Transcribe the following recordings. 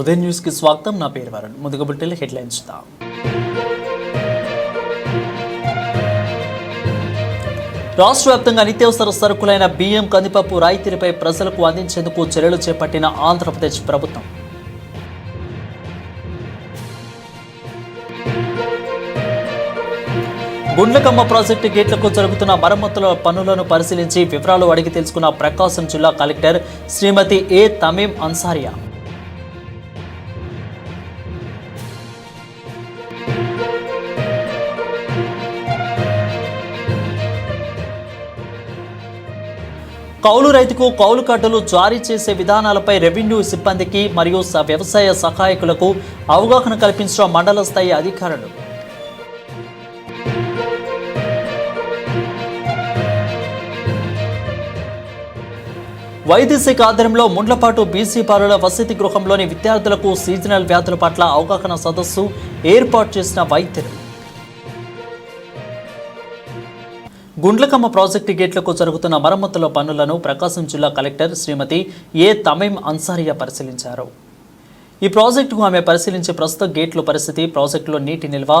ఉదయం న్యూస్కి స్వాగతం. నా పేరు వరుణ్. ముందుగా బుట్టెలు హెడ్లైన్స్ చూద్దాం. రాష్ట్ర వ్యాప్తంగా నిత్యావసర సరుకులైన బియ్యం కందిపప్పు రాయితీలపై ప్రజలకు అందించేందుకు చర్యలు చేపట్టిన ఆంధ్రప్రదేశ్ ప్రభుత్వం. గుండ్లకమ్మ ప్రాజెక్టు గేట్లకు జరుగుతున్న మరమ్మతుల పనులను పరిశీలించి వివరాలు అడిగి తెలుసుకున్న ప్రకాశం జిల్లా కలెక్టర్ శ్రీమతి ఏ తమీం అన్సారియా. కౌలు రైతుకు కౌలు కట్టలు జారీ చేసే విధానాలపై రెవెన్యూ సిబ్బందికి మరియు వ్యవసాయ సహాయకులకు అవగాహన కల్పించిన మండల స్థాయి అధికారులు. వైద్య శాఖ ఆధ్వర్యంలో ముండ్లపాటు బీసీ పాలుల వసతి గృహంలోని విద్యార్థులకు సీజనల్ వ్యాధుల పట్ల అవగాహన సదస్సు ఏర్పాటు చేసిన వైద్యులు. గుండ్లకమ్మ ప్రాజెక్టు గేట్లకు జరుగుతున్న మరమ్మతుల పనులను ప్రకాశం జిల్లా కలెక్టర్ శ్రీమతి ఏ తమీం అన్సారియా పరిశీలించారు. ఈ ప్రాజెక్టుకు ఆమె పరిశీలించి ప్రస్తుత గేట్ల పరిస్థితి ప్రాజెక్టులో నీటి నిల్వ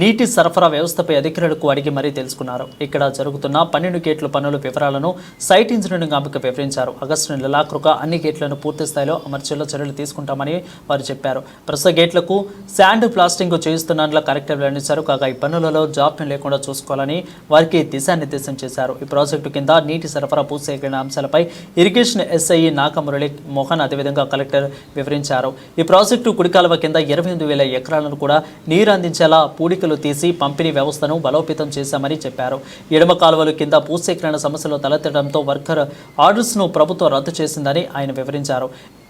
నీటి సరఫరా వ్యవస్థపై అధికారులకు అడిగి మరీ తెలుసుకున్నారు. ఇక్కడ జరుగుతున్న పన్నెండు గేట్ల పనుల వివరాలను సైట్ ఇంజనీరింగ్ ఆమెకు వివరించారు. ఆగస్టు నెలాఖరుగా అన్ని గేట్లను పూర్తి స్థాయిలో అమర్చేలో చర్యలు తీసుకుంటామని వారు చెప్పారు. ప్రస్తుత గేట్లకు శాండ్ ప్లాస్టింగ్ చేయిస్తున్నట్లు కలెక్టర్ వెల్లడించారు. కాగా ఈ పనులలో జాప్యం లేకుండా చూసుకోవాలని వారికి దిశానిర్దేశం చేశారు. ఈ ప్రాజెక్టు కింద నీటి సరఫరా పూసేకరణ అంశాలపై ఇరిగేషన్ ఎస్ఐ నాగమురళి మోహన్ అదేవిధంగా కలెక్టర్ వివరించారు. ఈ ప్రాజెక్టు కుడికాలువ కింద ఇరవై ఎనిమిది వేల ఎకరాలను కూడా నీరు అందించేలా పూడి పూడికలు తీసి పంపిణీ వ్యవస్థను బలోపేతం చేశామని చెప్పారు. ఎడమ కాలువలు కింద భూసేకరణ సమస్యలు తలెత్తడంతో వర్కర్ ఆర్డర్స్ను ప్రభుత్వం రద్దు చేసిందని ఆయన వివరించారు.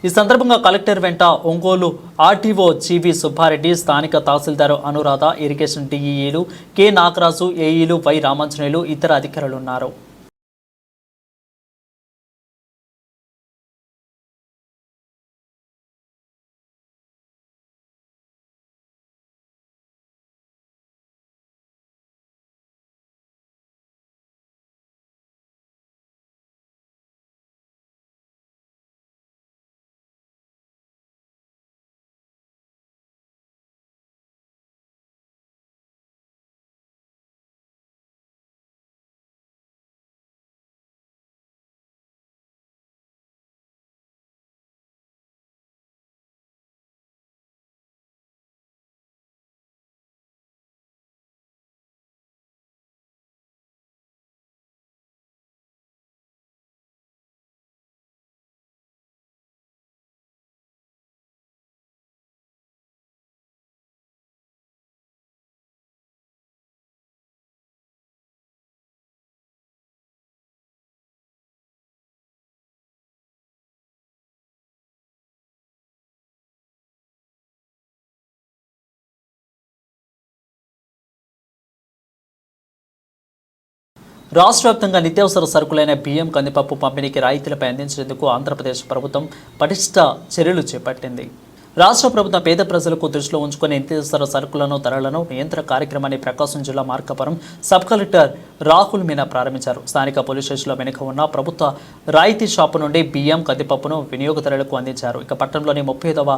ఈ సందర్భంగా కలెక్టర్ వెంట ఒంగోలు ఆర్టీఓ జీవి సుబ్బారెడ్డి స్థానిక తహసీల్దారు అనురాధ ఇరిగేషన్ డిఈఈలు కె నాగరాజు ఏఈలు వై రామాంజనేయులు ఇతర అధికారులు రాష్ట్ర వ్యాప్తంగా నిత్యావసర సరుకులైన బియ్యం కందిపప్పు పంపిణీకి రాయితీలపై అందించేందుకు ఆంధ్రప్రదేశ్ ప్రభుత్వం పటిష్ట చర్యలు చేపట్టింది. రాష్ట్ర ప్రభుత్వం పేద ప్రజలకు దృష్టిలో ఉంచుకుని నిత్యావసర సరుకులను ధరలను నియంత్రణ కార్యక్రమాన్ని ప్రకాశం జిల్లా మార్కాపురం సబ్ కలెక్టర్ రాహుల్ మీనా ప్రారంభించారు. స్థానిక పోలీస్ స్టేషన్లో వెనుక ఉన్న ప్రభుత్వ రాయితీ షాపు నుండి బియ్యం కందిపప్పును వినియోగదారులకు అందించారు. ఇక పట్టణంలోని ముప్పై ఐదవ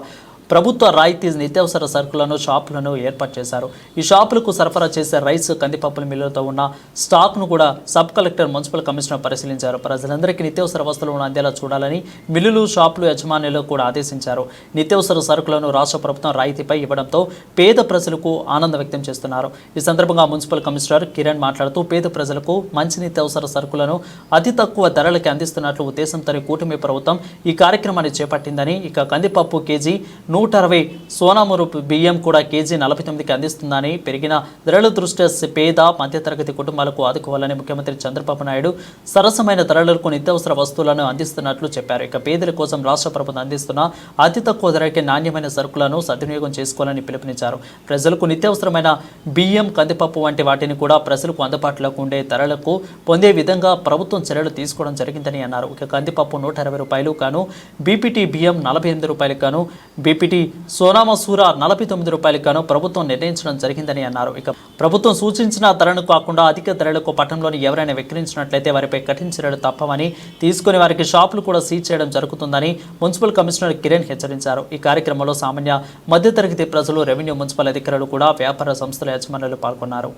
ప్రభుత్వ రాయితీ నిత్యావసర సరుకులను షాపులను ఏర్పాటు చేశారు. ఈ షాపులకు సరఫరా చేసే రైస్ కందిపప్పుల మిల్లులతో ఉన్న స్టాక్ను కూడా సబ్ కలెక్టర్ మున్సిపల్ కమిషనర్ పరిశీలించారు. ప్రజలందరికీ నిత్యావసర వస్తువులను అందేలా చూడాలని మిల్లులు షాపులు యజమానులు కూడా ఆదేశించారు. నిత్యావసర సరుకులను రాష్ట్ర ప్రభుత్వం రాయితీపై ఇవ్వడంతో పేద ప్రజలకు ఆనందం వ్యక్తం చేస్తున్నారు. ఈ సందర్భంగా మున్సిపల్ కమిషనర్ కిరణ్ మాట్లాడుతూ పేద ప్రజలకు మంచి నిత్యావసర సరుకులను అతి తక్కువ ధరలకి అందిస్తున్నట్లు ఉద్దేశంతో కూటమి ప్రభుత్వం ఈ కార్యక్రమాన్ని చేపట్టిందని ఇక కందిపప్పు కేజీ నూట అరవై సోనామురు బియ్యం కూడా కేజీ నలభై తొమ్మిదికి అందిస్తుందని పెరిగిన ధరల దృష్ట్యా పేద మధ్యతరగతి కుటుంబాలకు ఆదుకోవాలని ముఖ్యమంత్రి చంద్రబాబు నాయుడు సరసమైన ధరలకు నిత్యావసర వస్తువులను అందిస్తున్నట్లు చెప్పారు. ఇక పేదల కోసం రాష్ట్ర ప్రభుత్వం అందిస్తున్న అతి తక్కువ ధరకే నాణ్యమైన సరుకులను సద్వినియోగం చేసుకోవాలని పిలుపునిచ్చారు. ప్రజలకు నిత్యావసరమైన బియ్యం కందిపప్పు వంటి వాటిని కూడా ప్రజలకు అందుబాటులోకి ఉండే ధరలకు పొందే విధంగా ప్రభుత్వం చర్యలు తీసుకోవడం జరిగిందని అన్నారు. ఇక కందిపప్పు నూట ఇరవై రూపాయలు కాను బీపీటీ బియ్యం నలభై ఎనిమిది రూపాయలు కాను బీపీ డిప్యూటీ సోనామసూర నలభై తొమ్మిది రూపాయలకు గాను ప్రభుత్వం నిర్ణయించడం జరిగిందని అన్నారు. ఇక ప్రభుత్వం సూచించిన ధరను కాకుండా అధిక ధరలకు పట్టణంలోని ఎవరైనా విక్రయించినట్లయితే వారిపై కఠిన చర్యలు తప్పవని తీసుకుని వారికి షాపులు కూడా సీజ్ చేయడం జరుగుతుందని మున్సిపల్ కమిషనర్ కిరణ్ హెచ్చరించారు. ఈ కార్యక్రమంలో సామాన్య మధ్యతరగతి ప్రజలు రెవెన్యూ మున్సిపల్ అధికారులు కూడా వ్యాపార సంస్థల యజమానులు పాల్గొన్నారు.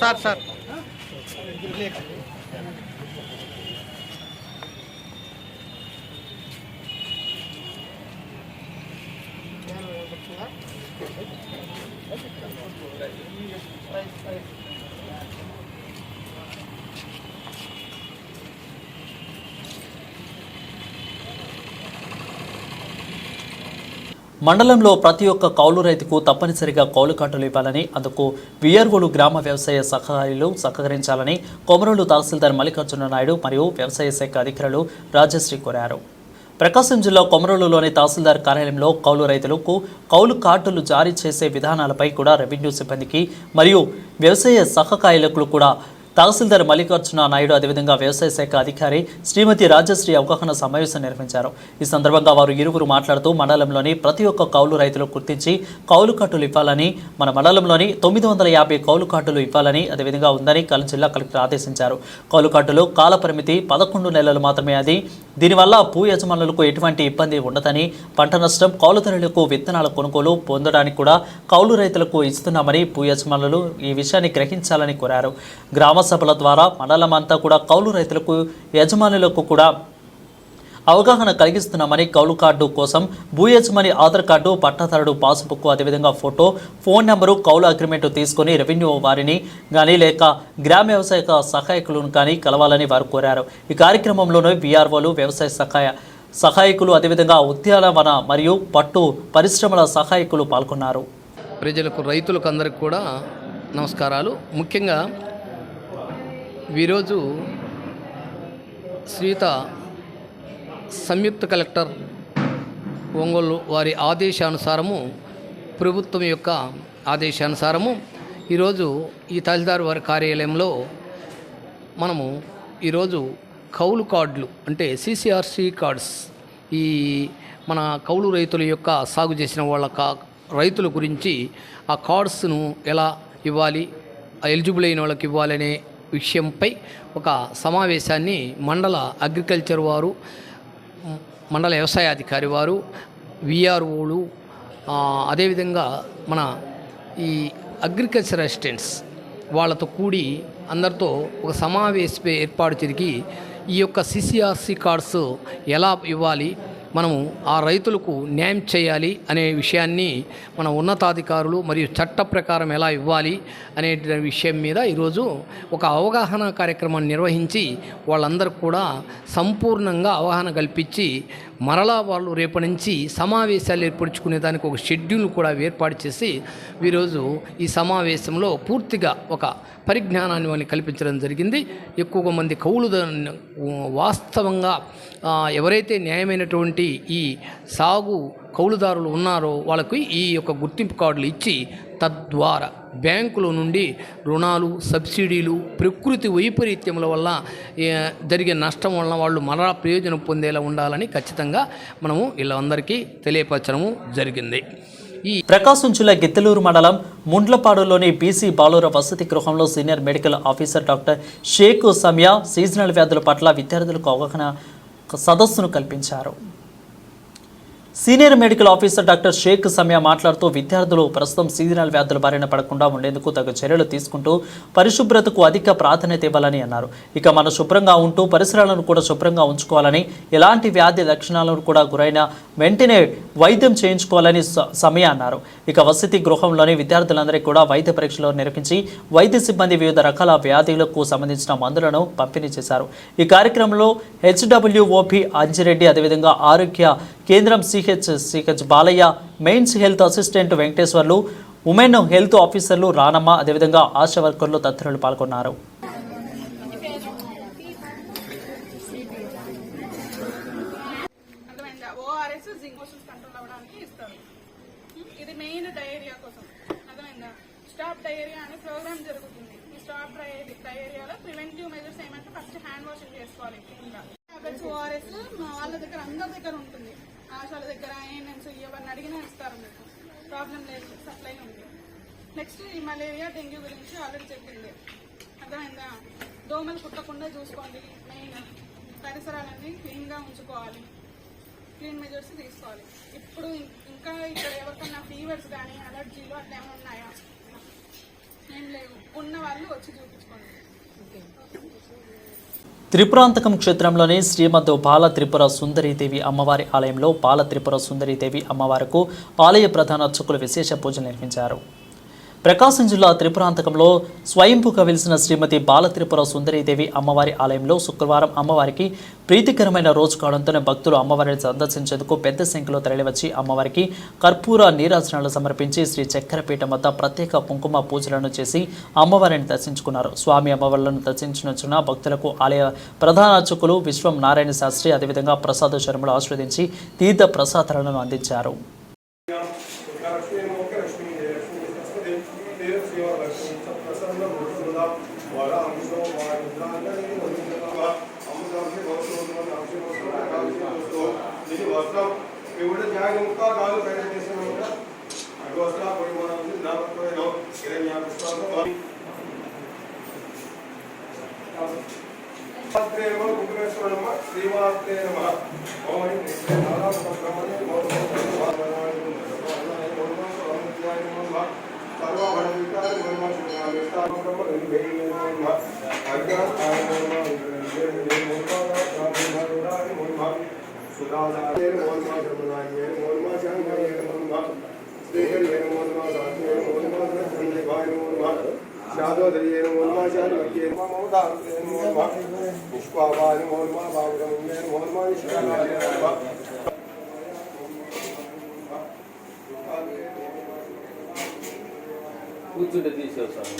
Sir sir. మండలంలో ప్రతి ఒక్క కౌలు రైతుకు తప్పనిసరిగా కౌలు కార్డులు ఇవ్వాలని అందుకు విఆర్ఓలు గ్రామ వ్యవసాయ సహకారులు సహకరించాలని కొమరూలు తహసీల్దార్ మల్లికార్జున నాయుడు మరియు వ్యవసాయ శాఖ అధికారులు రాజశ్రీ కోరారు. ప్రకాశం జిల్లా కొమరలులోని తహసీల్దార్ కార్యాలయంలో కౌలు రైతులకు కౌలు కార్డులు జారీ చేసే విధానాలపై కూడా రెవెన్యూ సిబ్బందికి మరియు వ్యవసాయ సహకాయలకు కూడా తహసీల్దార్ మల్లికార్జున నాయుడు అదేవిధంగా వ్యవసాయ శాఖ అధికారి శ్రీమతి రాజశ్రీ అవగాహన సమావేశం నిర్వహించారు. ఈ సందర్భంగా వారు ఇరువురు మాట్లాడుతూ మండలంలోని ప్రతి ఒక్క కౌలు రైతులు గుర్తించి కౌలు కార్డులు ఇవ్వాలని మన మండలంలోని తొమ్మిది వందల యాభై కౌలు కార్డులు ఇవ్వాలని అదేవిధంగా ఉందని కల్ జిల్లా కలెక్టర్ ఆదేశించారు. కౌలు కార్డులు కాల పరిమితి పదకొండు నెలలు మాత్రమే అది దీనివల్ల భూ యజమానులకు ఎటువంటి ఇబ్బంది ఉండదని పంట నష్టం కౌలుదారులకు విత్తనాల కొనుగోలు పొందడానికి కూడా కౌలు రైతులకు ఇస్తున్నామని భూ యజమానులు ఈ విషయాన్ని గ్రహించాలని కోరారు. గ్రామ సభల ద్వారా మండలం అంతా కూడా కౌలు రైతులకు యజమానులకు కూడా అవగాహన కలిగిస్తున్నామని కౌలు కార్డు కోసం భూ యజమాని ఆధార్ కార్డు పట్టాదారుడు పాస్బుక్ అదేవిధంగా ఫోటో ఫోన్ నెంబరు కౌలు అగ్రిమెంట్ తీసుకొని రెవెన్యూ వారిని కానీ లేక గ్రామ వ్యవసాయ సహాయకులను కానీ కలవాలని వారు కోరారు. ఈ కార్యక్రమంలోనే బీఆర్ఓలు వ్యవసాయ సహాయ సహాయకులు అదేవిధంగా ఉద్యానవన మరియు పట్టు పరిశ్రమల సహాయకులు పాల్గొన్నారు. ప్రజలకు రైతులకు అందరికి కూడా నమస్కారాలు. ముఖ్యంగా ఈరోజు శ్రీత సంయుక్త కలెక్టర్ ఒంగోలు వారి ఆదేశానుసారము ప్రభుత్వం యొక్క ఆదేశానుసారము ఈరోజు ఈ తహసీల్దార్ వారి కార్యాలయంలో మనము ఈరోజు కౌలు కార్డులు అంటే సిసిఆర్సి కార్డ్స్ ఈ మన కౌలు రైతుల యొక్క సాగు చేసిన వాళ్ళ కా రైతుల గురించి ఆ కార్డ్స్ను ఎలా ఇవ్వాలి ఎలిజిబుల్ అయిన వాళ్ళకి ఇవ్వాలనే విషయంపై ఒక సమావేశాన్ని మండల అగ్రికల్చర్ వారు మండల వ్యవసాయ అధికారి వారు విఆర్ఓలు అదేవిధంగా మన ఈ అగ్రికల్చర్ అసిస్టెంట్స్ వాళ్ళతో కూడి అందరితో ఒక సమావేశ ఏర్పాటు జరిగి ఈ యొక్క సిసిఆర్సి కార్డ్స్ ఎలా ఇవ్వాలి మనము ఆ రైతులకు న్యాయం చేయాలి అనే విషయాన్ని మన ఉన్నతాధికారులు మరియు చట్ట ప్రకారం ఎలా ఇవ్వాలి అనే విషయం మీద ఈరోజు ఒక అవగాహన కార్యక్రమాన్ని నిర్వహించి వాళ్ళందరికీ కూడా సంపూర్ణంగా అవగాహన కల్పించి మరలా వాళ్ళు రేపటి నుంచి సమావేశాలు ఏర్పరచుకునే దానికి ఒక షెడ్యూల్ కూడా ఏర్పాటు చేసి ఈరోజు ఈ సమావేశంలో పూర్తిగా ఒక పరిజ్ఞానాన్ని వాళ్ళని కల్పించడం జరిగింది. ఎక్కువగా మంది కౌలుదారు వాస్తవంగా ఎవరైతే న్యాయమైనటువంటి ఈ సాగు కౌలుదారులు ఉన్నారో వాళ్ళకి ఈ యొక్క గుర్తింపు కార్డులు ఇచ్చి తద్వారా బ్యాంకుల నుండి రుణాలు సబ్సిడీలు ప్రకృతి వైపరీత్యముల వల్ల జరిగే నష్టం వలన వాళ్ళు మరలా ప్రయోజనం పొందేలా ఉండాలని ఖచ్చితంగా మనము వీళ్ళందరికీ తెలియపరచడము జరిగింది. ఈ ప్రకాశం జిల్లా గిత్తలూరు మండలం ముండ్లపాడులోని బీసీ బాలుర వసతి గృహంలో senior medical officer doctor Shaik Samaya seasonal వ్యాధుల పట్ల విద్యార్థులకు అవగాహన సదస్సును కల్పించారు. Senior medical officer doctor Shaik Samaya మాట్లాడుతూ విద్యార్థులు ప్రస్తుతం సీజనల్ వ్యాధుల బారిన పడకుండా ఉండేందుకు తగు చర్యలు తీసుకుంటూ పరిశుభ్రతకు అధిక ప్రాధాన్యత ఇవ్వాలని అన్నారు. ఇక మనం శుభ్రంగా ఉంటూ పరిసరాలను కూడా శుభ్రంగా ఉంచుకోవాలని ఎలాంటి వ్యాధి లక్షణాలను కూడా గురైన వెంటనే వైద్యం చేయించుకోవాలని స- సమయ అన్నారు. ఇక వసతి గృహంలోని విద్యార్థులందరికీ కూడా వైద్య పరీక్షలు నిర్వహించి వైద్య సిబ్బంది వివిధ రకాల వ్యాధులకు సంబంధించిన మందులను పంపిణీ చేశారు. ఈ కార్యక్రమంలో హెచ్డబ్ల్యూఓపి అంజిరెడ్డి అదేవిధంగా ఆరోగ్య కేంద్రం C H C H Balayya mains health assistant Venkateswarlu women health ఆఫీసర్లు రానమ్మ అదేవిధంగా ఆశా వర్కర్లు తదితరులు పాల్గొన్నారు. ఇది మెయిన్ డయేరియా కోసం. అర్థమైందా? స్టాప్ డయేరియా అనే ప్రోగ్రామ్ జరుగుతుంది. ఈ స్టాప్ డయేరియాలో ప్రివెంటివ్ మెజర్స్ ఏమంటే ఫస్ట్ హ్యాండ్ వాషింగ్ చేసుకోవాలి ఓఆర్ఎస్ వాళ్ళ దగ్గర అందరి దగ్గర ఉంటుంది. పాఠశాల దగ్గర ఏఎన్ఎంస్ ఎవరిని అడిగినా ఇస్తారు మీకు. ప్రాబ్లం లేదు సప్లై ఉంది. నెక్స్ట్ ఈ మలేరియా డెంగ్యూ గురించి ఆల్రెడీ చెప్పింది. అర్థమైందా? దోమలు కుట్టకుండా చూసుకోండి మెయిన్ పరిసరాలన్నీ క్లీన్గా ఉంచుకోవాలి. క్లీన్ మెజర్స్ తీసుకోవాలి. ఇప్పుడు ఇంకా ఇక్కడ ఎవరికన్నా ఫీవర్స్ కానీ అలర్జీలు అట్లా ఏమైనా ఉన్నాయా? ఏం లేవు. ఉన్న వాళ్ళు వచ్చి చూపించుకోండి. ఓకే. త్రిపురాంతకం క్షేత్రంలోని శ్రీమద్ బాల త్రిపుర సుందరీదేవి అమ్మవారి ఆలయంలో బాల త్రిపుర సుందరీదేవి అమ్మవారికి ఆలయ ప్రధాన అర్చకులు విశేష పూజలు నిర్వహించారు. ప్రకాశం జిల్లా త్రిపురాంతకంలో స్వయంభుగా వెలిసిన శ్రీమతి బాలత్రిపుర సుందరీదేవి అమ్మవారి ఆలయంలో శుక్రవారం అమ్మవారికి ప్రీతికరమైన రోజు కావడంతోనే భక్తులు అమ్మవారిని సందర్శించేందుకు పెద్ద సంఖ్యలో తరలివచ్చి అమ్మవారికి కర్పూర నీరాజనాలు సమర్పించి శ్రీ చక్కెరపీఠం వద్ద ప్రత్యేక కుంకుమ పూజలను చేసి అమ్మవారిని దర్శించుకున్నారు. స్వామి అమ్మవార్లను దర్శించిన భక్తులకు ఆలయ ప్రధానార్చకులు విశ్వం నారాయణ శాస్త్రి అదేవిధంగా ప్రసాద శర్మలు ఆస్వాదించి తీర్థ ప్రసాదాలను అందించారు. ఇది జాగ్రత్త కాదు ప్రయత్నం చేసిన అటు వస్త్ర పొడి మనం దాదాపు ఇరవై యాభై शादोदरीयेन मोहनमा चारुमत्येन मोहमोदान्तेन मोहमा पुष्पावारि मोहमा भागरमन्येन मोहमा निष्कालाजेन मोहमा కూర్చుంటే తీసేస్తాను.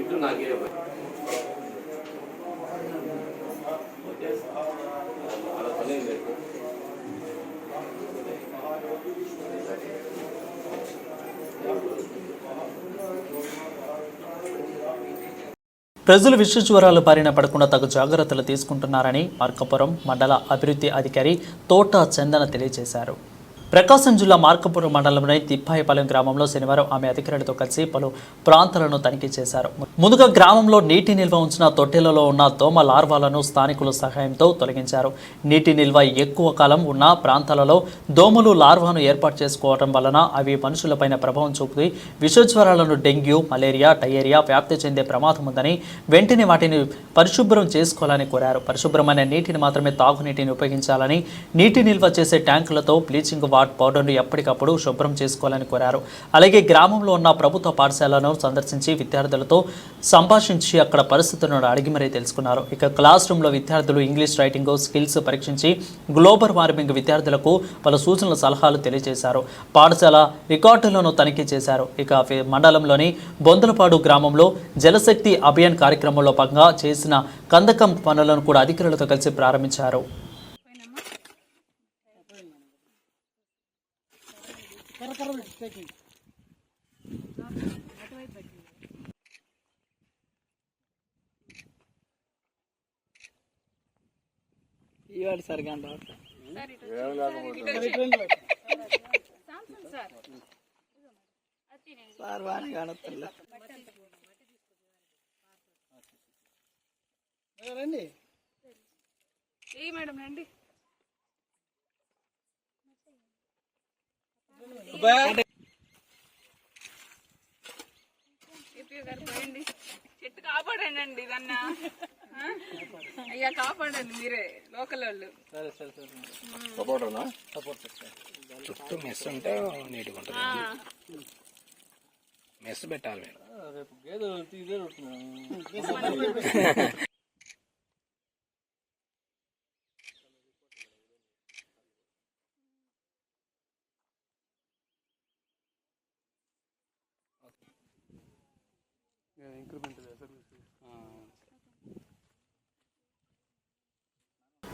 ఇటు నాకే అలా పని లేదు. ప్రజలు విష జ్వరాలు బారిన పడకుండా తగు జాగ్రత్తలు తీసుకుంటున్నారని మార్కపురం మండల అభివృద్ధి అధికారి తోట చందన తెలియజేశారు. ప్రకాశం జిల్లా మార్కపురం మండలంలోని తిప్పాయిపాలెం గ్రామంలో శనివారం ఆమె అధికారులతో కలిసి పలు ప్రాంతాలను తనిఖీ చేశారు. ముందుగా గ్రామంలో నీటి నిల్వ ఉంచిన తొట్టెలలో ఉన్న దోమ లార్వాలను స్థానికుల సహాయంతో తొలగించారు. నీటి నిల్వ ఎక్కువ కాలం ఉన్న ప్రాంతాలలో దోమలు లార్వాను ఏర్పాటు చేసుకోవడం వలన అవి మనుషులపైన ప్రభావం చూపుతూ విషజ్వరాలను డెంగ్యూ మలేరియా డయేరియా వ్యాప్తి చెందే ప్రమాదం ఉందని వెంటనే వాటిని పరిశుభ్రం చేసుకోవాలని కోరారు. పరిశుభ్రమైన నీటిని మాత్రమే తాగునీటిని ఉపయోగించాలని నీటి నిల్వ చేసే ట్యాంకులతో బ్లీచింగ్ వాట్ పౌడర్ను ఎప్పటికప్పుడు శుభ్రం చేసుకోవాలని కోరారు. అలాగే గ్రామంలో ఉన్న ప్రభుత్వ పాఠశాలను సందర్శించి విద్యార్థులతో సంభాషించి అక్కడ పరిస్థితులను అడిగి మరీ తెలుసుకున్నారు. ఇక క్లాస్ రూమ్లో విద్యార్థులు ఇంగ్లీష్ రైటింగ్ స్కిల్స్ పరీక్షించి గ్లోబల్ వార్మింగ్ విద్యార్థులకు పలు సూచనలు సలహాలు తెలియజేశారు. పాఠశాల రికార్డులను తనిఖీ చేశారు. ఇక మండలంలోని బొందలపాడు గ్రామంలో జలశక్తి అభియాన్ కార్యక్రమంలో భాగంగా చేసిన కందకం పనులను కూడా అధికారులతో కలిసి ప్రారంభించారు. ఏ మేడం రండి ఏపీ గారు పోయండి చెట్టు కాపాడండి ఇదన్నా. ఆ? అయ్యా కాపాడండి మీరే లోకల్ వాళ్ళు చుట్టూ మెస్ ఉంటే నీట్గా ఉంటుంది. మెస్ పెట్టాలి. మీరు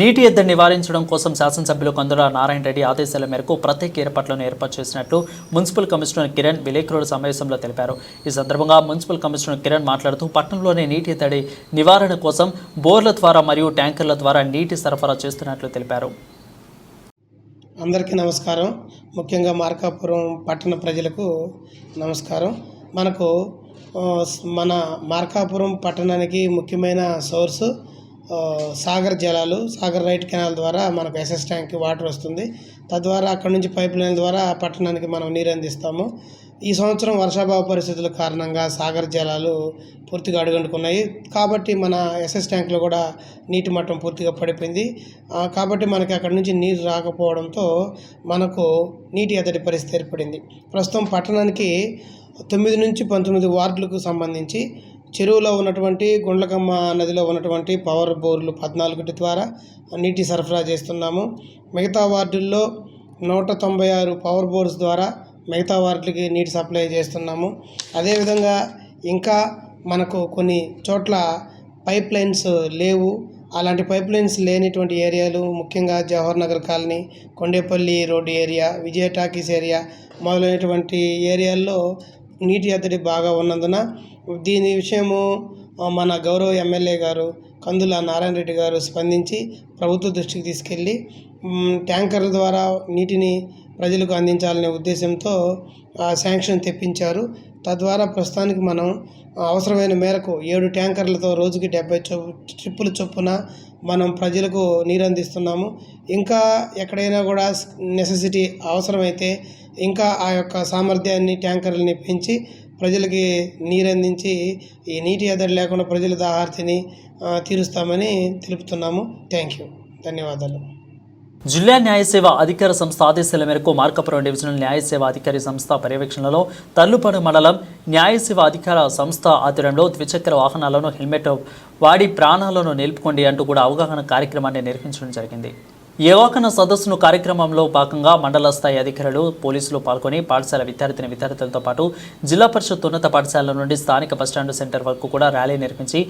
నీటి ఎద్దడి నివారించడం కోసం శాసనసభ్యులు కందుల నారాయణ రెడ్డి ఆదేశాల మేరకు ప్రత్యేక ఏర్పాట్లను ఏర్పాటు చేసినట్లు మున్సిపల్ కమిషనర్ కిరణ్ విలేకరుల సమావేశంలో తెలిపారు. ఈ సందర్భంగా మున్సిపల్ కమిషనర్ కిరణ్ మాట్లాడుతూ పట్టణంలోని నీటి ఎద్దడి నివారణ కోసం బోర్ల ద్వారా మరియు ట్యాంకర్ల ద్వారా నీటి సరఫరా చేస్తున్నట్లు తెలిపారు. అందరికీ నమస్కారం. ముఖ్యంగా మార్కాపురం పట్టణ ప్రజలకు నమస్కారం. మనకు మన మార్కాపురం పట్టణానికి ముఖ్యమైన సోర్సు సాగర్ జలాలు సాగర్ రైట్ కెనాల్ ద్వారా మనకు ఎస్ఎస్ ట్యాంక్కి వాటర్ వస్తుంది. తద్వారా అక్కడ నుంచి పైప్ లైన్ ద్వారా పట్టణానికి మనం నీరు అందిస్తాము. ఈ సంవత్సరం వర్షాభావ పరిస్థితుల కారణంగా సాగర్ జలాలు పూర్తిగా అడుగంటుకున్నాయి. కాబట్టి మన ఎస్ఎస్ ట్యాంక్లో కూడా నీటి మట్టం పూర్తిగా పడిపోయింది. కాబట్టి మనకి అక్కడ నుంచి నీరు రాకపోవడంతో మనకు నీటి ఎద్దడి పరిస్థితి ఏర్పడింది. ప్రస్తుతం పట్టణానికి తొమ్మిది నుంచి పంతొమ్మిది వార్డులకు సంబంధించి చెరువులో ఉన్నటువంటి గుండ్లకమ్మ నదిలో ఉన్నటువంటి పవర్ బోర్లు పద్నాలుగుటి ద్వారా నీటి సరఫరా చేస్తున్నాము. మిగతా వార్డుల్లో నూట తొంభై ఆరు పవర్ బోర్స్ ద్వారా మిగతా వార్డులకి నీటి సప్లై చేస్తున్నాము. అదేవిధంగా ఇంకా మనకు కొన్ని చోట్ల పైప్ లైన్స్ లేవు. అలాంటి పైప్ లైన్స్ లేనిటువంటి ఏరియాలు ముఖ్యంగా Jawahar Nagar colony Kondepalli road area Vijaya talkies area మొదలైనటువంటి ఏరియాల్లో నీటి ఎద్దడి బాగా ఉన్నందున దీని విషయము మన గౌరవ ఎమ్మెల్యే గారు కందుల నారాయణ రెడ్డి గారు స్పందించి ప్రభుత్వ దృష్టికి తీసుకెళ్ళి ట్యాంకర్ల ద్వారా నీటిని ప్రజలకు అందించాలనే ఉద్దేశంతో శాంక్షన్ తెప్పించారు. తద్వారా ప్రస్తుతానికి మనం అవసరమైన మేరకు ఏడు ట్యాంకర్లతో రోజుకి డెబ్బై చొ ట్రిప్పుల చొప్పున మనం ప్రజలకు నీరు అందిస్తున్నాము ఇంకా ఎక్కడైనా కూడా నెసెసిటీ అవసరమైతే ఇంకా ఆ యొక్క సామర్థ్యాన్ని ట్యాంకర్లని పెంచి ప్రజలకి నీరందించి ఈ నీటి ఎద్దడి లేకుండా ప్రజల దాహార్తిని తీరుస్తామని తెలుపుతున్నాము. Thank you. ధన్యవాదాలు. జిల్లా న్యాయ సేవ అధికార సంస్థ ఆదేశాల మేరకు మార్కాపురం డివిజనల్ న్యాయ సేవ అధికారి సంస్థ పర్యవేక్షణలో తల్లుపడు మండలం న్యాయ సేవ అధికార సంస్థ ఆధ్వర్యంలో ద్విచక్ర వాహనాలను హెల్మెట్ వాడి ప్రాణాలను నిలుపుకోండి అంటూ కూడా అవగాహన కార్యక్రమాన్ని నిర్వహించడం జరిగింది. యువకన సదస్సును కార్యక్రమంలో భాగంగా మండల స్థాయి అధికారులు పోలీసులు పాల్గొని పాఠశాల విద్యార్థిని విద్యార్థులతో పాటు జిల్లా పరిషత్ ఉన్నత పాఠశాల నుండి స్థానిక బస్టాండ్ సెంటర్ వరకు కూడా ర్యాలీ నిర్మించి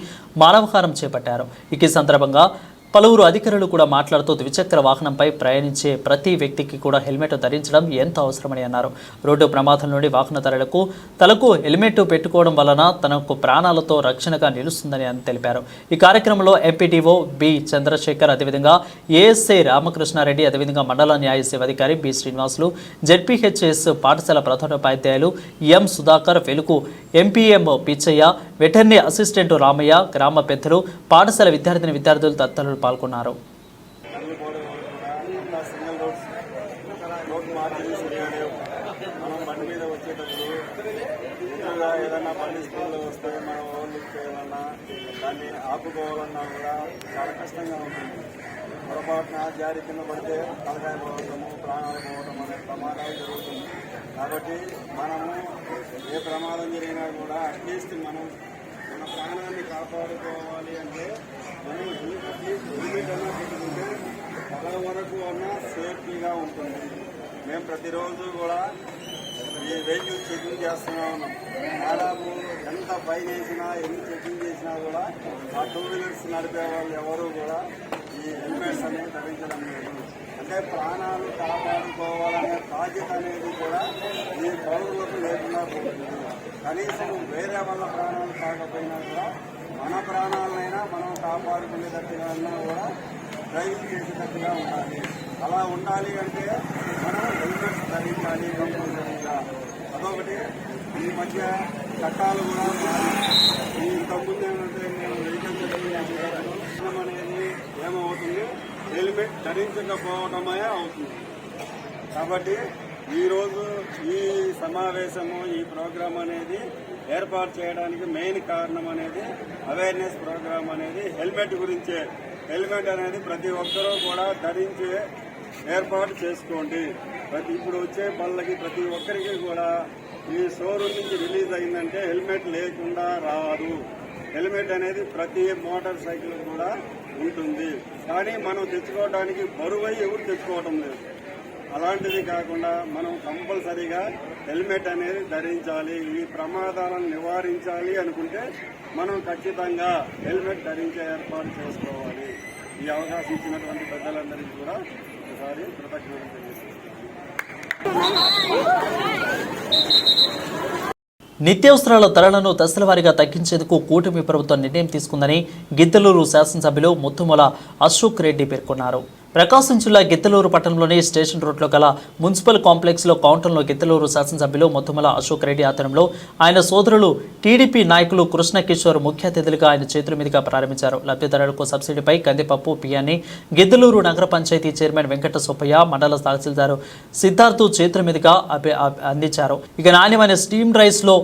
మానవహారం చేపట్టారు. ఇక ఈ సందర్భంగా పలువురు అధికారులు కూడా మాట్లాడుతూ ద్విచక్ర వాహనంపై ప్రయాణించే ప్రతి వ్యక్తికి కూడా హెల్మెట్ ధరించడం ఎంత అవసరమని అన్నారు. రోడ్డు ప్రమాదం నుండి వాహనదారులకు తలకు హెల్మెట్ పెట్టుకోవడం వలన తనకు ప్రాణాలతో రక్షణగా నిలుస్తుందని అని తెలిపారు. ఈ కార్యక్రమంలో ఎంపీటీఓ బి చంద్రశేఖర్ అదేవిధంగా ఏఎస్ఐ రామకృష్ణారెడ్డి అదేవిధంగా మండల న్యాయ సేవాధికారి బి శ్రీనివాసులు జెడ్పీహెచ్ఎస్ పాఠశాల ప్రధానోపాధ్యాయులు M Sudhakar వెలుకు M P M Pichaiah veterinary assistant Ramaiah గ్రామ పెద్దలు పాఠశాల విద్యార్థిని విద్యార్థులు తదితరులు పాల్గొన్నారు. సింగిల్ రోడ్స్ రోడ్ మార్జిన్స్ సరిగా మనం బండి మీద వచ్చేటప్పుడు ఎక్కువగా ఏదైనా బండి స్కూల్లో వస్తే మనం ఓవర్లుక్ చేయాలన్నా దాన్ని ఆపుకోవాలన్నా కూడా చాలా కష్టంగా ఉంటుంది పొరపాటున జారి కింద పడితే తలకాయ పోవడము ప్రాణాలు పోవటం అనే ప్రమాదాలు జరుగుతుంది కాబట్టి మనము ఏ ప్రమాదం జరిగినా కూడా అట్లీస్ట్ మనం మన ప్రాణాన్ని కాపాడుకోవాలి అంటే మనం అట్లీస్ట్ హెల్మెట్ అన్నా పెట్టుకుంటే పగల వరకు అన్నా సేఫ్టీగా ఉంటుంది. మేము ప్రతిరోజు కూడా ఈ వెహికల్ చెకింగ్ చేస్తూనే ఉన్నాం. దాదాపు ఎంత ఫైన్ వేసినా ఎన్ని చెకింగ్ చేసినా కూడా ఆ టూ వీలర్స్ నడిపే వాళ్ళు ఎవరు కూడా ఈ హెల్మెట్స్ అనేవి ధరించడం లేదు. అంటే ప్రాణాలు కాపాడుకోవాలనే బాధ్యత అనేది కూడా ఈ పౌరులకు లేకుండా పోతుంది. కనీసం వేరే వాళ్ళ ప్రాణాలు కాకపోయినా కూడా మన ప్రాణాలనైనా మనం కాపాడుకునేటట్టుగా ఉన్నా కూడా డ్రైవింగ్ చేసేటట్టుగా ఉండాలి. అలా ఉండాలి అంటే మనం హెల్మెట్స్ ధరించాలి కంపల్సరీగా. అదొకటి. ఈ మధ్య చట్టాలు కూడా ఈ ఇంతకుముందు ఏంటంటే మేము వెహికల్ చెకింగ్ అనేది ఏమవుతుంది? హెల్మెట్ ధరించకపోవడమే అవుతుంది. కాబట్టి ఈరోజు ఈ సమావేశము ఈ ప్రోగ్రాం అనేది ఏర్పాటు చేయడానికి మెయిన్ కారణం అనేది అవేర్నెస్ ప్రోగ్రాం అనేది హెల్మెట్ గురించే. హెల్మెట్ అనేది ప్రతి ఒక్కరూ కూడా ధరించే ఏర్పాటు చేసుకోండి. ప్రతి ఇప్పుడు వచ్చే బళ్ళకి ప్రతి ఒక్కరికి కూడా ఈ షోరూమ్ నుంచి రిలీజ్ అయిందంటే హెల్మెట్ లేకుండా రాదు. హెల్మెట్ అనేది ప్రతి మోటార్ సైకిల్ కూడా ఉంటుంది. కానీ మనం తెచ్చుకోవడానికి బరువై ఎవరు తెచ్చుకోవడం లేదు. అలాంటిది కాకుండా మనం కంపల్సరీగా హెల్మెట్ అనేది ధరించాలి ఈ ప్రమాదాలను నివారించాలి అనుకుంటే మనం ఖచ్చితంగా హెల్మెట్ ధరించే ఏర్పాటు చేసుకోవాలి. ఈ అవకాశం ఇచ్చినటువంటి పెద్దలందరికీ కూడా ఒకసారి కృతజ్ఞతలు తెలియజేస్తున్నాను. నిత్యావసరాల ధరలను దశలవారీగా తగ్గించేందుకు కూటమి ప్రభుత్వం నిర్ణయం తీసుకుందని గిద్దలూరు శాసనసభ్యులు ముత్తుమల అశోక్ రెడ్డి పేర్కొన్నారు. ప్రకాశం జిల్లా గిత్తలూరు పట్టణంలోని స్టేషన్ రోడ్లో గల మున్సిపల్ కాంప్లెక్స్లో కౌంటర్లో గిత్తలూరు శాసనసభ్యులు మొత్తమల అశోక్ రెడ్డి ఆధ్వర్యంలో ఆయన సోదరులు టీడీపీ నాయకులు కృష్ణ కిషోర్ ముఖ్య అతిథులుగా ఆయన చేతుల మీదుగా ప్రారంభించారు. లబ్ధిదారులకు సబ్సిడీపై కందిపప్పు బియ్యాన్ని గిద్దలూరు నగర పంచాయతీ చైర్మన్ వెంకట సుబ్బయ్య మండల తహసీల్దారు సిద్ధార్థు చేతుల మీదుగా అందించారు. ఇక నాణ్యమైన స్టీమ్ రైస్లో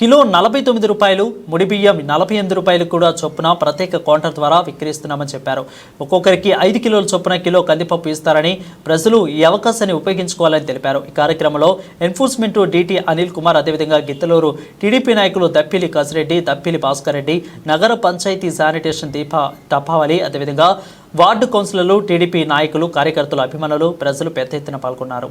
కిలో నలభై తొమ్మిది రూపాయలు ముడి బియ్యం నలభై ఎనిమిది రూపాయలు కూడా చొప్పున ప్రత్యేక కౌంటర్ ద్వారా విక్రయిస్తున్నామని చెప్పారు. ఒక్కొక్కరికి ఐదు కిలోల చొప్పున కిలో కందిపప్పు ఇస్తారని ప్రజలు ఈ అవకాశాన్ని ఉపయోగించుకోవాలని తెలిపారు. ఈ కార్యక్రమంలో ఎన్ఫోర్స్మెంట్ డీటీ అనిల్ కుమార్ అదేవిధంగా గిత్తలూరు టీడీపీ నాయకులు దప్పిలి కసిరెడ్డి దప్పిలి భాస్కర్ రెడ్డి నగర పంచాయతీ శానిటేషన్ దీప టపావలి అదేవిధంగా వార్డు కౌన్సిలర్లు టీడీపీ నాయకులు కార్యకర్తలు అభిమానులు ప్రజలు పెద్ద ఎత్తున పాల్గొన్నారు.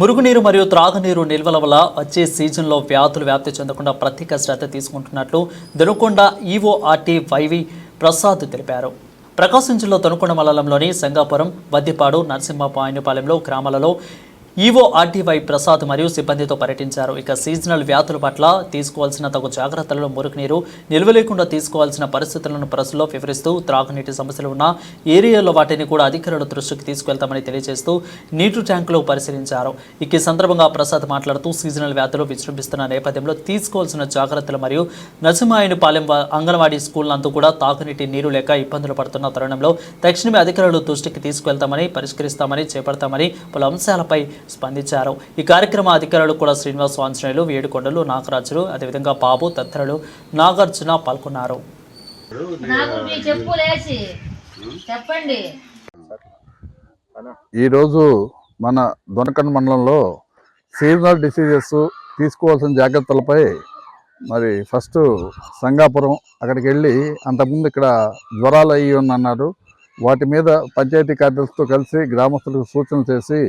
మురుగునీరు మరియు త్రాగునీరు నిల్వల వల్ల వచ్చే సీజన్లో వ్యాధులు వ్యాప్తి చెందకుండా ప్రత్యేక శ్రద్ధ తీసుకుంటున్నట్లు దొనకొండ ఈఓఆర్టీ వైవి ప్రసాద్ తెలిపారు. ప్రకాశం జిల్లా తొనకొండ మండలంలోని సంగాపురం వద్దిపాడు నరసింహపాయనిపాలెంలో గ్రామాలలో ఈవో ఆర్టీవై ప్రసాద్ మరియు సిబ్బందితో పర్యటించారు. ఇక సీజనల్ వ్యాధుల పట్ల తీసుకోవాల్సిన తగు జాగ్రత్తలను మురుగునీరు నిల్వ లేకుండా తీసుకోవాల్సిన పరిస్థితులను ప్రజల్లో వివరిస్తూ త్రాగునీటి సమస్యలు ఉన్న ఏరియాలో వాటిని కూడా అధికారుల దృష్టికి తీసుకెళ్తామని తెలియజేస్తూ నీటి ట్యాంకులు పరిశీలించారు. ఇక సందర్భంగా ప్రసాద్ మాట్లాడుతూ సీజనల్ వ్యాధులు విజృంభిస్తున్న నేపథ్యంలో తీసుకోవాల్సిన జాగ్రత్తలు మరియు నరసింహాయనిపాలెం వా- అంగన్వాడీ స్కూల్ నందు కూడా తాగునీటి నీరు లేక ఇబ్బందులు పడుతున్న తరుణంలో తక్షణమే అధికారులు దృష్టికి తీసుకెళ్తామని పరిష్కరిస్తామని చేపడతామని పలు అంశాలపై స్పందించారు. ఈ కార్యక్రమ అధికారులు కూడా శ్రీనివాస్ ఆంజనేయులు వేడుకొండలు నాగరాజులు అదేవిధంగా బాబు తదితరులు నాగార్జున పాల్గొన్నారు. చెప్పండి. ఈరోజు మన దొనకండ మండలంలో సీజనల్ డిసీజెస్ తీసుకోవాల్సిన జాగ్రత్తలపై మరి ఫస్ట్ సంగాపురం అక్కడికి వెళ్ళి అంతకుముందు ఇక్కడ జ్వరాలు అయ్యి అన్నారు వాటి మీద పంచాయతీ కార్యదర్శితో కలిసి గ్రామస్తులకు సూచనలు చేసి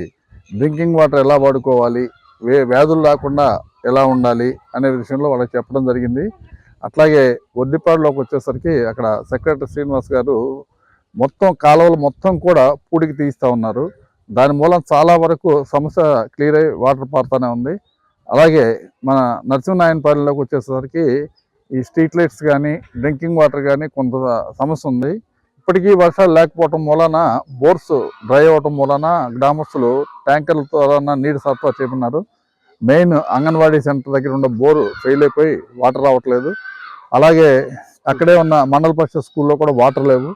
డ్రింకింగ్ వాటర్ ఎలా వాడుకోవాలి వే వ్యాధులు రాకుండా ఎలా ఉండాలి అనే విషయంలో వాళ్ళకి చెప్పడం జరిగింది. అట్లాగే ఒద్దిపాడులోకి వచ్చేసరికి అక్కడ సెక్రటరీ శ్రీనివాస్ గారు మొత్తం కాలువలు మొత్తం కూడా పూడికి తీస్తూ ఉన్నారు. దాని మూలం చాలా వరకు సమస్య క్లియర్ అయ్యి వాటర్ పారుతూనే ఉంది. అలాగే మన నరసింహనాయనపాలెంలోకి వచ్చేసరికి ఈ స్ట్రీట్ లైట్స్ కానీ డ్రింకింగ్ వాటర్ కానీ కొంత సమస్య ఉంది. ఇప్పటికీ వర్షాలు లేకపోవటం మూలన బోర్స్ డ్రై అవ్వటం మూలన గ్రామస్తులు ట్యాంకర్ల ద్వారా నీరు సరఫరా చేయమన్నారు. మెయిన్ అంగన్వాడీ సెంటర్ దగ్గర ఉన్న బోరు ఫెయిల్ అయిపోయి వాటర్ రావట్లేదు. అలాగే అక్కడే ఉన్న మండల పరిషత్ స్కూల్లో కూడా వాటర్ లేవు.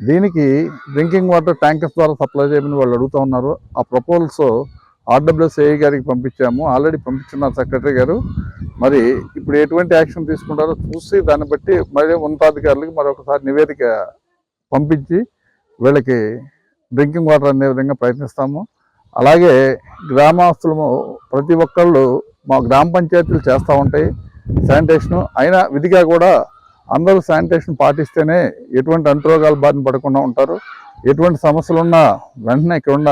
దీనికి డ్రింకింగ్ వాటర్ ట్యాంకర్స్ ద్వారా సప్లై చేయమని వాళ్ళు అడుగుతూ ఉన్నారు. ఆ ప్రపోజల్స్ ఆర్డబ్ల్యూఎస్ఏ గారికి పంపించాము. ఆల్రెడీ పంపించున్నారు సెక్రటరీ గారు. మరి ఇప్పుడు ఎటువంటి యాక్షన్ తీసుకుంటారో చూసి దాన్ని బట్టి మళ్ళీ ఉన్నతాధికారులకి మరొకసారి నివేదిక పంపించి వీళ్ళకి డ్రింకింగ్ వాటర్ అనే విధంగా ప్రయత్నిస్తాము. అలాగే గ్రామస్తులము ప్రతి ఒక్కళ్ళు మా గ్రామ పంచాయతీలు చేస్తూ ఉంటాయి. శానిటేషన్ అయినా విధిగా కూడా అందరూ శానిటేషన్ పాటిస్తేనే ఎటువంటి అంటురోగాలు బారిన పడకుండా ఉంటారు. ఎటువంటి సమస్యలు ఉన్నా వెంటనే ఇక్కడ ఉన్న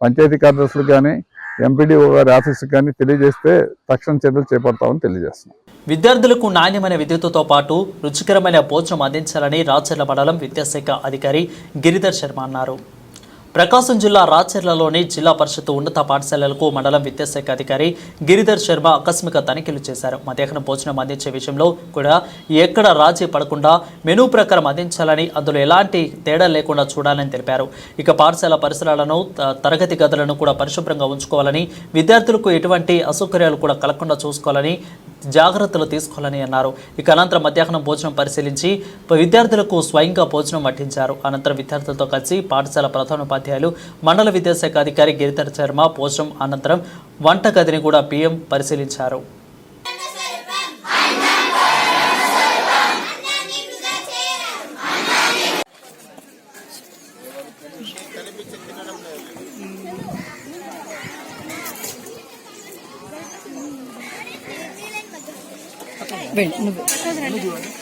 పంచాయతీ కార్యదర్శులు కానీ ఎంపీడీఓ గారి ఆఫీస్కి కానీ తెలియజేస్తే తక్షణ చర్యలు చేపడతామని తెలియజేస్తున్నాం. విద్యార్థులకు నాణ్యమైన విద్యుత్తుతో పాటు రుచికరమైన భోజనం అందించాలని రాచర్ల మండలం విద్యాశాఖ అధికారి గిరిధర్ శర్మ అన్నారు. ప్రకాశం జిల్లా రాచర్లలోని జిల్లా పరిషత్ ఉన్నత పాఠశాలలకు మండలం విద్యాశాఖ అధికారి గిరిధర్ శర్మ ఆకస్మిక తనిఖీలు చేశారు. మధ్యాహ్నం భోజనం అందించే విషయంలో కూడా ఎక్కడ రాజీ పడకుండా మెనూ ప్రకారం అందించాలని అందులో ఎలాంటి తేడా లేకుండా చూడాలని తెలిపారు. ఇక పాఠశాల పరిసరాలను త- తరగతి గదులను కూడా పరిశుభ్రంగా ఉంచుకోవాలని విద్యార్థులకు ఎటువంటి అసౌకర్యాలు కూడా కలగకుండా చూసుకోవాలని జాగ్రత్తలు తీసుకోవాలని అన్నారు. ఇక అనంతరం మధ్యాహ్నం భోజనం పరిశీలించి విద్యార్థులకు స్వయంగా భోజనం వడ్డించారు. అనంతరం విద్యార్థులతో కలిసి పాఠశాల ప్రధానోపాధ్యాయులు మండల విద్యాశాఖ అధికారి గిరిధర్ శర్మ భోజనం అనంతరం వంటగదిని కూడా పీఎం పరిశీలించారు.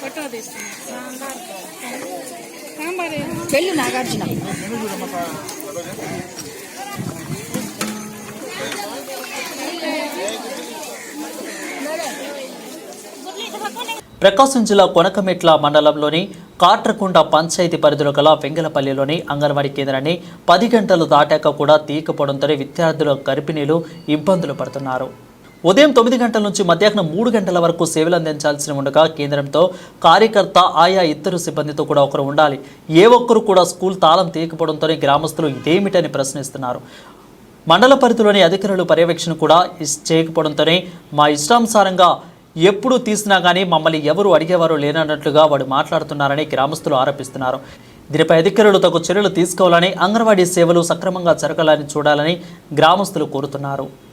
ఫోటో తీసుకున్నాం వెళ్ళు నాగార్జున. ప్రకాశం జిల్లా కొనకమెట్ల మండలంలోని కాట్రకుండ పంచాయతీ పరిధిలో గల వెంగలపల్లిలోని అంగన్వాడీ కేంద్రాన్ని పది గంటలు దాటాక కూడా తీయకపోవడంతో విద్యార్థుల గర్భిణీలు ఇబ్బందులు పడుతున్నారు. ఉదయం తొమ్మిది గంటల నుంచి మధ్యాహ్నం మూడు గంటల వరకు సేవలు అందించాల్సి ఉండగా కేంద్రంతో కార్యకర్త ఆయా ఇద్దరు సిబ్బందితో కూడా ఒకరు ఉండాలి. ఏ ఒక్కరు కూడా స్కూల్ తాళం తీయకపోవడంతోనే గ్రామస్తులు ఇదేమిటని ప్రశ్నిస్తున్నారు. మండల పరిధిలోని అధికారులు పర్యవేక్షణ కూడా ఇస్- చేయకపోవడంతోనే మా ఇష్టానుసారంగా ఎప్పుడు తీసినా కానీ మమ్మల్ని ఎవరు అడిగేవారు లేనన్నట్లుగా వాడు మాట్లాడుతున్నారని గ్రామస్తులు ఆరోపిస్తున్నారు. దీనిపై అధికారులు తగు చర్యలు తీసుకోవాలని అంగన్వాడీ సేవలు సక్రమంగా జరగాలని చూడాలని గ్రామస్తులు కోరుతున్నారు.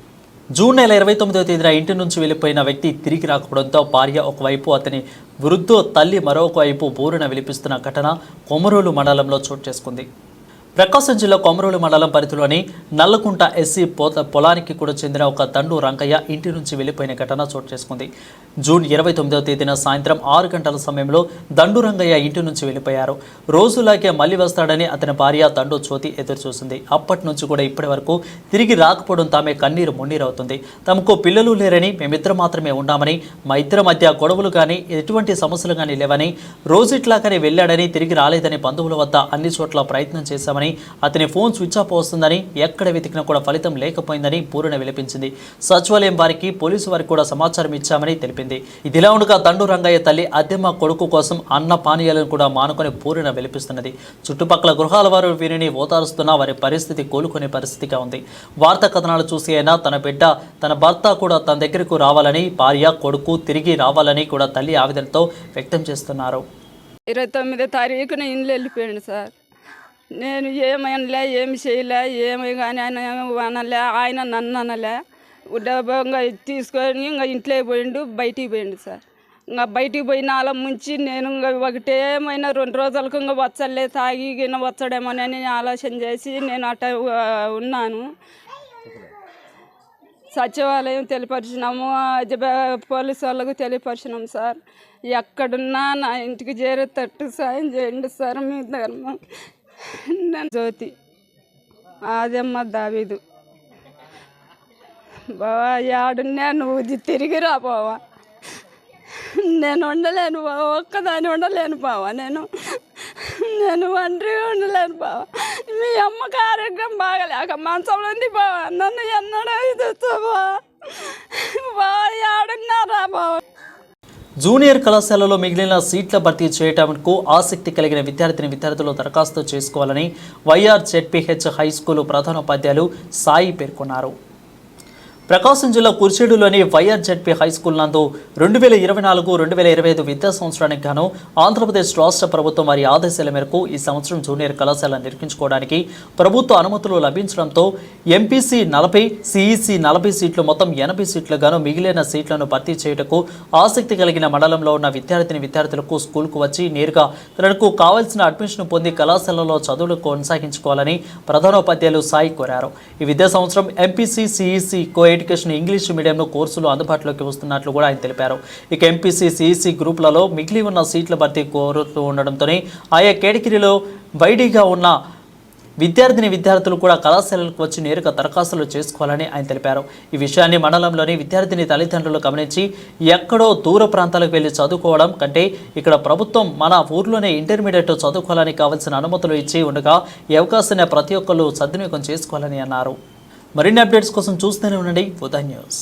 జూన్ నెల ఇరవై తొమ్మిదవ తేదీన ఇంటి నుంచి వెళ్ళిపోయిన వ్యక్తి తిరిగి రాకపోవడంతో భార్య ఒకవైపు అతని వృద్ధు తల్లి మరొకవైపు బోరున విలిపిస్తున్న ఘటన కొమరోలు మండలంలో చోటు చేసుకుంది. ప్రకాశం జిల్లా కొమరోలు మండలం పరిధిలోని నల్లకుంట ఎస్సీ పోత పొలానికి కూడా చెందిన ఒక తండు రంగయ్య ఇంటి నుంచి వెళ్ళిపోయిన ఘటన చోటు చేసుకుంది. జూన్ ఇరవై తొమ్మిదవ తేదీన సాయంత్రం ఆరు గంటల సమయంలో దండు రంగయ్య ఇంటి నుంచి వెళ్ళిపోయారు. రోజులాగే మళ్ళీ వస్తాడని అతని భార్య దండు జ్యోతి ఎదురుచూసింది అప్పటి నుంచి కూడా ఇప్పటి వరకు తిరిగి రాకపోవడం తామే కన్నీరు మున్నీరవుతుంది. తమకు పిల్లలు లేరని మేమిద్దరు మాత్రమే ఉన్నామని మా ఇద్దరి మధ్య గొడవలు కానీ ఎటువంటి సమస్యలు కానీ లేవని రోజుట్లాగానే వెళ్ళాడని తిరిగి రాలేదని బంధువుల వద్ద అన్ని చోట్ల ప్రయత్నం చేశామని అతని ఫోన్ స్విచ్ ఆఫ్ వస్తుందని ఎక్కడ వెతికినా కూడా ఫలితం లేకపోయిందని పూర్ణ విలపించింది. సచివాలయం వారికి పోలీసు వారికి కూడా సమాచారం ఇచ్చామని తెలిపింది. ఇదిలా ఉండగా దండు రంగయ్య తల్లి అద్దెమ్మ కొడుకు కోసం అన్న పానీయాలను కూడా మానుకొని పూరణ విలపిస్తున్నది. చుట్టుపక్కల గృహాల వారు వీరిని ఓదారుస్తున్నా వారి పరిస్థితి కోలుకునే పరిస్థితిగా ఉంది. వార్తా కథనాలు చూసి అయినా తన బిడ్డ తన భర్త కూడా తన దగ్గరకు రావాలని భార్య కొడుకు తిరిగి రావాలని కూడా తల్లి ఆవేదనతో వ్యక్తం చేస్తున్నారు. ఇరవై తొమ్మిదో తారీఖున ఇండ్లు వెళ్ళిపోయాడు సార్. నేను ఏమనలే ఏమి చేయలే ఏమి కానీ ఆయన అనలే ఆయన నన్ను అనలే. డబ్బంగా తీసుకొని ఇంకా ఇంట్లో పోయిండు బయటికి పోయిండు సార్. ఇంకా బయటికి పోయిన అలా ముంచి నేను ఇంకా ఒకటేమైనా రెండు రోజులకు ఇంకా వచ్చలే తాగి గిన్న వచ్చాడేమోనని ఆలోచన చేసి నేను అట్ట ఉన్నాను. సచివాలయం తెలియపరిచినాము పోలీసు వాళ్ళకు తెలియపరిచినాం సార్. ఎక్కడున్నా నా ఇంటికి చేరేటట్టు సాయం చేయండి సార్ మీ ధర్మం. జ్యోతి. ఆదమ్మ దావీదు. బావా యాడున్నా నువ్వు ఇది తిరిగి రా బావా. నేను ఉండలేను బావ ఒక్కదాని ఉండలేను బావా నేను. నేను ఒంటరి ఉండలేను బావ. మీ అమ్మకి ఆరోగ్యం బాగలేక మంచంలో ఉంది బావ. నన్ను ఎన్నడూ ఇది బావా బావా ఆడున్నారా బావ. జూనియర్ కళాశాలలో మిగిలిన సీట్ల భర్తీ చేయటంకు ఆసక్తి కలిగిన విద్యార్థిని విద్యార్థులు దరఖాస్తు చేసుకోవాలని వైఆర్ జెడ్పీహెచ్ హై స్కూల్ ప్రధానోపాధ్యాయులు సాయి పేర్కొన్నారు. ప్రకాశం జిల్లా కుర్చేడులోని వైఆర్ జెడ్పీ హై స్కూల్ నందు రెండు వేల ఇరవై నాలుగు రెండు వేల ఇరవై ఐదు విద్యా సంవత్సరానికి గాను ఆంధ్రప్రదేశ్ రాష్ట్ర ప్రభుత్వం వారి ఆదేశాల మేరకు ఈ సంవత్సరం జూనియర్ కళాశాల నిర్మించుకోవడానికి ప్రభుత్వ అనుమతులు లభించడంతో ఎంపీసీ నలభై సిఈసి నలభై సీట్లు మొత్తం ఎనభై సీట్లు గాను మిగిలిన సీట్లను భర్తీ చేయుటకు ఆసక్తి కలిగిన మండలంలో ఉన్న విద్యార్థిని విద్యార్థులకు స్కూల్కు వచ్చి నేరుగా తనకు కావాల్సిన అడ్మిషన్ పొంది కళాశాలలో చదువులు కొనసాగించుకోవాలని ప్రధానోపాధ్యాయులు సాయి కోరారు. ఈ విద్యా సంవత్సరం MPC CEC coed education English మీడియంలో కోర్సులు అందుబాటులోకి వస్తున్నట్లు కూడా ఆయన తెలిపారు. ఇక ఎంపీసీ సిఈసీ గ్రూపులలో మిగిలి ఉన్న సీట్ల భర్తీ కోరుతూ ఉండడంతోనే ఆయా కేటగిరీలో బైడీగా ఉన్న విద్యార్థిని విద్యార్థులు కూడా కళాశాలలకు వచ్చి నేరుగా దరఖాస్తులు చేసుకోవాలని ఆయన తెలిపారు. ఈ విషయాన్ని మండలంలోని విద్యార్థిని తల్లిదండ్రులు గమనించి ఎక్కడో దూర ప్రాంతాలకు వెళ్ళి చదువుకోవడం కంటే ఇక్కడ ప్రభుత్వం మన ఊర్లోనే ఇంటర్మీడియట్ చదువుకోవాలని కావాల్సిన అనుమతులు ఇచ్చి ఉండగా ఈ అవకాశాన్ని ప్రతి ఒక్కరు సద్వినియోగం చేసుకోవాలని అన్నారు. మరిన్ని అప్డేట్స్ కోసం చూస్తూనే ఉండండి. ఉదయ్ న్యూస్.